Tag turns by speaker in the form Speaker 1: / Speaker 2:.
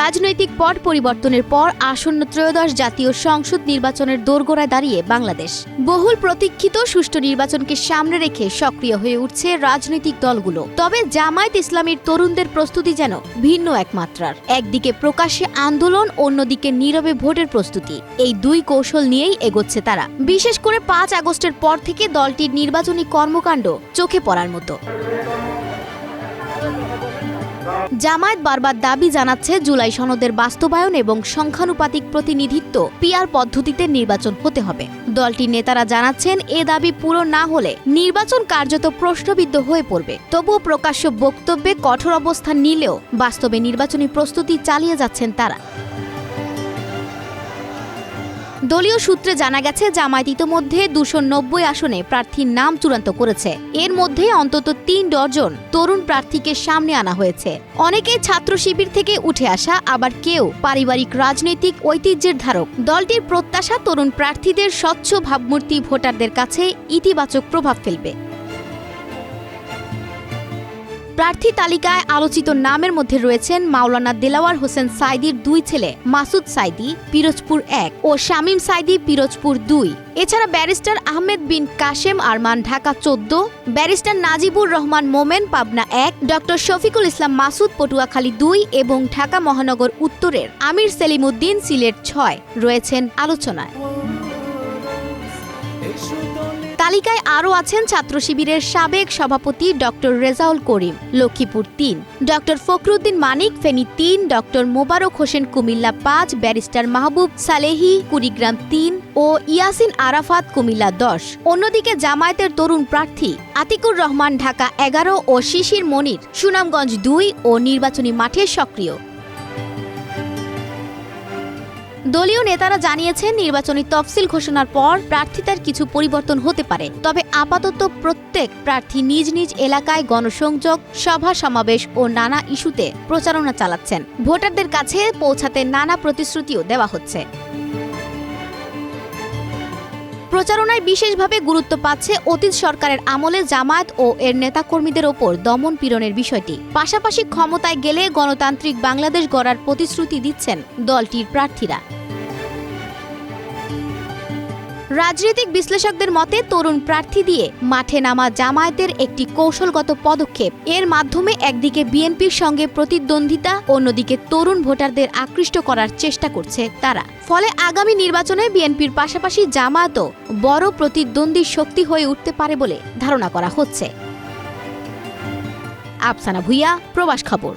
Speaker 1: রাজনৈতিক পট পরিবর্তনের পর আসন্ন ত্রয়োদশ জাতীয় সংসদ নির্বাচনের দোরগোড়ায় দাঁড়িয়ে বাংলাদেশ। বহুল প্রতীক্ষিত সুষ্ঠু নির্বাচনকে সামনে রেখে সক্রিয় হয়ে উঠছে রাজনৈতিক দলগুলো। তবে জামায়াত ইসলামীর তরুণদের প্রস্তুতি যেন ভিন্ন এক মাত্রার একদিকে প্রকাশ্যে আন্দোলন, অন্যদিকে নীরবে ভোটের প্রস্তুতি। এই দুই কৌশল নিয়েই এগোচ্ছে তারা। বিশেষ করে পাঁচ আগস্টের পর থেকে দলটির নির্বাচনী কর্মকাণ্ড চোখে পড়ার মতো। জামায়াত বারবার দাবি জানাচ্ছে জুলাই সনদের বাস্তবায়ন এবং সংখ্যানুপাতিক প্রতিনিধিত্ব পিআর পদ্ধতিতে নির্বাচন হতে হবে। দলটির নেতারা জানাচ্ছেন, এ দাবি পূরণ না হলে নির্বাচন কার্যত প্রশ্নবিদ্ধ হয়ে পড়বে। তবুও প্রকাশ্য বক্তব্যে কঠোর অবস্থান নিলেও বাস্তবে নির্বাচনী প্রস্তুতি চালিয়ে যাচ্ছেন তারা। দলীয় সূত্রে জানা গেছে, জামায়াত ইতোমধ্যে দুশো নব্বই আসনে প্রার্থীর নাম চূড়ান্ত করেছে। এর মধ্যে অন্তত তিন ডজন তরুণ প্রার্থীকে সামনে আনা হয়েছে। অনেকে ছাত্র শিবির থেকে উঠে আসা, আবার কেউ পারিবারিক রাজনৈতিক ঐতিহ্যের ধারক। দলটির প্রত্যাশা, তরুণ প্রার্থীদের স্বচ্ছ ভাবমূর্তি ভোটারদের কাছে ইতিবাচক প্রভাব ফেলবে। প্রার্থী তালিকায় আলোচিত নামের মধ্যে রয়েছেন মাওলানা দেলাওয়ার হোসেন সাইদির দুই ছেলে, মাসুদ সাইদি, পিরোজপুর এক ও শামীম সাইদি, পিরোজপুর দুই। এছাড়া ব্যারিস্টার আহমেদ বিন কাশেম আরমান, ঢাকা চোদ্দ। ব্যারিস্টার নাজিবুর রহমান মোমেন, পাবনা এক। ডক্টর শফিকুল ইসলাম মাসুদ, পটুয়াখালী দুই এবং ঢাকা মহানগর উত্তরের আমির সেলিম উদ্দিন সিলেট ছয়। রয়েছেন আলোচনায়। তালিকায় আরও আছেন ছাত্র শিবিরের সাবেক সভাপতি ডক্টর রেজাউল করিম, লক্ষ্মীপুর তিন, ডক্টর ফখরুদ্দিন মানিক, ফেনী তিন, ডক্টর মোবারক হোসেন, কুমিল্লা পাঁচ, ব্যারিস্টার মাহবুব সালেহি, কুড়িগ্রাম তিন ও ইয়াসিন আরাফাত, কুমিল্লা দশ। অন্যদিকে জামায়াতের তরুণ প্রার্থী আতিকুর রহমান ঢাকা এগারো ও শিশির মনির, সুনামগঞ্জ দুই ও নির্বাচনী মাঠে সক্রিয়। দলীয় নেতারা জানিয়েছেন, নির্বাচনী তফসিল ঘোষণার পর প্রার্থিতার কিছু পরিবর্তন হতে পারে। তবে আপাতত প্রত্যেক প্রার্থী নিজ নিজ এলাকায় গণসংযোগ, সভা সমাবেশ ও নানা ইস্যুতে প্রচারণা চালাচ্ছেন। ভোটারদের কাছে পৌঁছাতে নানা প্রতিশ্রুতিও দেওয়া হচ্ছে। প্রচারণায় বিশেষভাবে গুরুত্ব পাচ্ছে অতীত সরকারের আমলে জামায়াত ও এর নেতাকর্মীদের ওপর দমন পীড়নের বিষয়টি। পাশাপাশি ক্ষমতায় গেলে গণতান্ত্রিক বাংলাদেশ গড়ার প্রতিশ্রুতি দিচ্ছেন দলটির প্রার্থীরা। রাজনৈতিক বিশ্লেষকদের মতে, তরুণ প্রার্থী দিয়ে মাঠে নামা জামায়াতের একটি কৌশলগত পদক্ষেপ। এর মাধ্যমে একদিকে বিএনপির সঙ্গে প্রতিদ্বন্দ্বিতা, অন্যদিকে তরুণ ভোটারদের আকৃষ্ট করার চেষ্টা করছে তারা। ফলে আগামী নির্বাচনে বিএনপির পাশাপাশি জামায়াতও বড় প্রতিদ্বন্দ্বী শক্তি হয়ে উঠতে পারে বলে ধারণা করা হচ্ছে। আফসানা ভুইয়া, প্রবাস খবর।